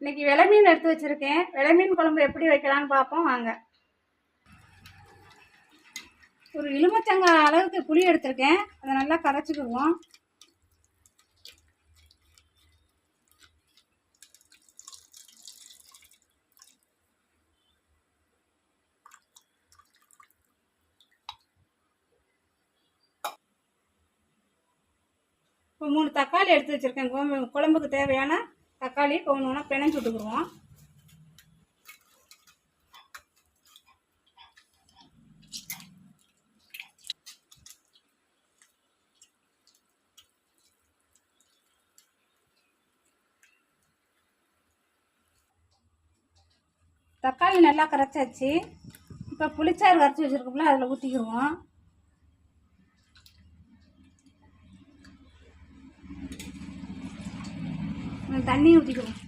இன்னைக்கு விலை மீன் எடுத்து வச்சுருக்கேன். விலை மீன் குழம்பு எப்படி வைக்கலான்னு பார்ப்போம். வாங்க. ஒரு எலுமிச்சங்காய் அளவுக்கு புளி எடுத்திருக்கேன். அதை நல்லா கரைச்சிக்கிடுவோம். இப்போ மூணு தக்காளி எடுத்து வச்சுருக்கேன். குழம்புக்கு தேவையான தக்காளி இப்போ பிணைஞ்சு விட்டுக்குருவோம் தக்காளி நல்லா கரைச்சாச்சு. இப்போ புளிச்சாறு கரைச்சி வச்சுருக்கோம்ல அதில் ஊற்றிக்கிடுவோம் தண்ணி ஊற்றிக்கிடுவோம்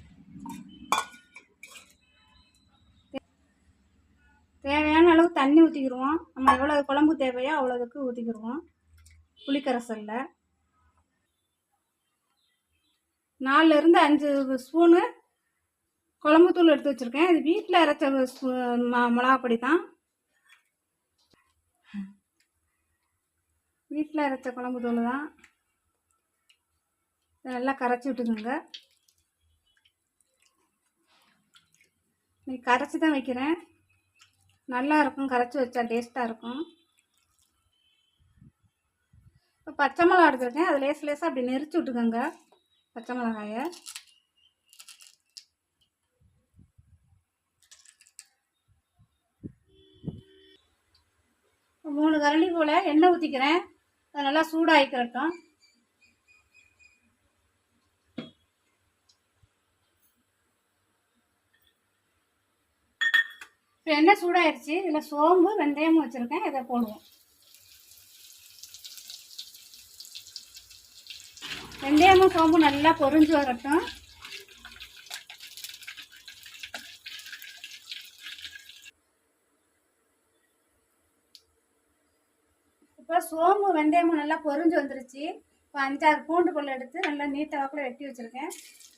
தேவையான அளவு தண்ணி ஊற்றிக்கிடுவோம் நம்ம எவ்வளோ குழம்பு தேவையோ அவ்வளோதுக்கு ஊற்றிக்கிடுவோம் புளிக்கரைசலில். நாலுலேருந்து அஞ்சு ஸ்பூனு குழம்புத்தூள் எடுத்து வச்சுருக்கேன். இது வீட்டில் அரைச்ச ம மிளகாப்பொடி தான் வீட்டில் அரைச்ச குழம்புத்தூள் தான் நல்லா கரைச்சி விட்டுக்குங்க. இன்னைக்கு கரைச்சி தான் வைக்கிறேன். நல்லா இருக்கும் கரைச்சி வச்சா டேஸ்ட்டாக இருக்கும். இப்போ பச்சை மிளகா எடுத்துருக்கேன். அது லேஸ் லேசாக அப்படி நெரிச்சு விட்டுக்கோங்க பச்சை மிளகாயை. மூணு கரண்டி போல் எண்ணெய் ஊற்றிக்கிறேன் அது நல்லா சூடாகிக்கிறட்டும் இப்போ எண்ணெய் சூடாயிருச்சு. இதில் சோம்பு வெந்தயமும் வச்சுருக்கேன். இதை போடுவோம். வெந்தயமும் சோம்பு நல்லா பொறிஞ்சு வரட்டும். இப்போ சோம்பு வெந்தயமும் நல்லா பொரிஞ்சு வந்துருச்சு. இப்போ அஞ்சாறு பூண்டு பல் எடுத்து நல்லா நீட்டாக வாக்கில் வெட்டி வச்சுருக்கேன்.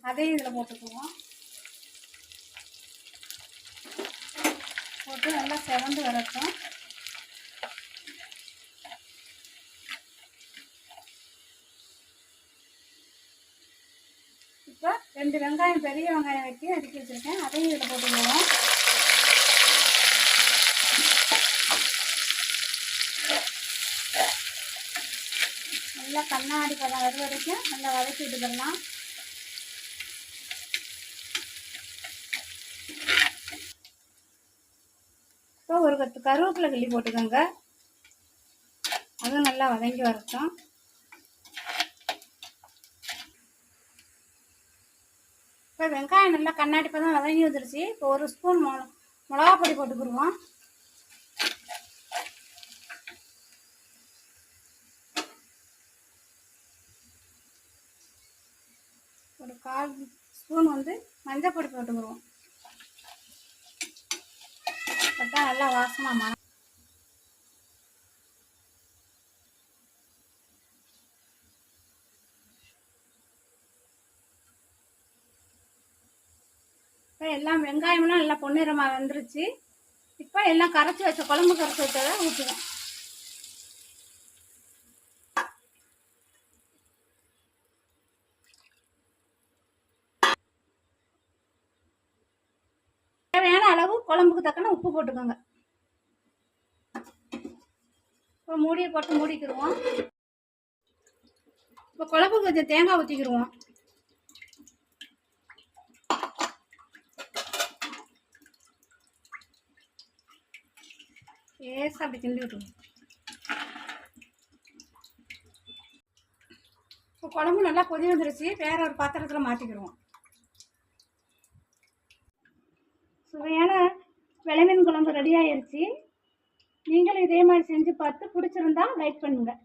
அதையும் இதில் போட்டுக்குவோம். போட்டு நல்லா செவந்து வரட்டும். இப்போ ரெண்டு வெங்காயம் பெரிய வெங்காயம் வெட்டி அடுக்கி வச்சுருக்கேன். அதையும் இதில் போட்டுக்கிடுவோம் நல்லா கண்ணாடி பதம் வர வரைக்கும் நல்லா வதக்கி விட்டுக்கலாம் ஒரு கத்து கருவேப்பிலை கிள்ளி போட்டுக்கோங்க. அதுவும் நல்லா வதங்கி வரட்டும். இப்போ வெங்காயம் நல்லா கண்ணாடி பதம் வதங்கி வந்துருச்சு. இப்போ ஒரு ஸ்பூன் மொ மிளகா பொடி போட்டுக்கிடுவோம். ஒரு கால் ஸ்பூன் வந்து மஞ்சள் பொடி போட்டுக்கிடுவோம். போட்டா நல்லா வாசமாக மன இப்போ எல்லாம் வெங்காயம்லாம் நல்லா பொன்னிறமாக வந்துருச்சு. இப்போ எல்லாம் கரைச்சி வச்ச குழம்பு கரைச்சி வச்சதை ஊற்றுவேன் தேவையான அளவு குழம்புக்கு தக்கன உப்பு போட்டுக்கோங்க. இப்போ மூடியை போட்டு மூடிக்கிடுவோம் இப்போ குழம்புக்கு கொஞ்சம் தேங்காய் ஊற்றிக்கிடுவோம் லேசாக அப்படி கிண்டி விட்டுருவோம். இப்போ குழம்பு நல்லா கொதி வந்துருச்சு. வேற ஒரு பாத்திரத்தில் மாற்றிக்கிடுவோம் சுவையான விளைமீன் குழம்பு ரெடி ஆயிடுச்சு நீங்களும் இதே மாதிரி செஞ்சு பார்த்து பிடிச்சிருந்தா லைக் பண்ணுங்கள்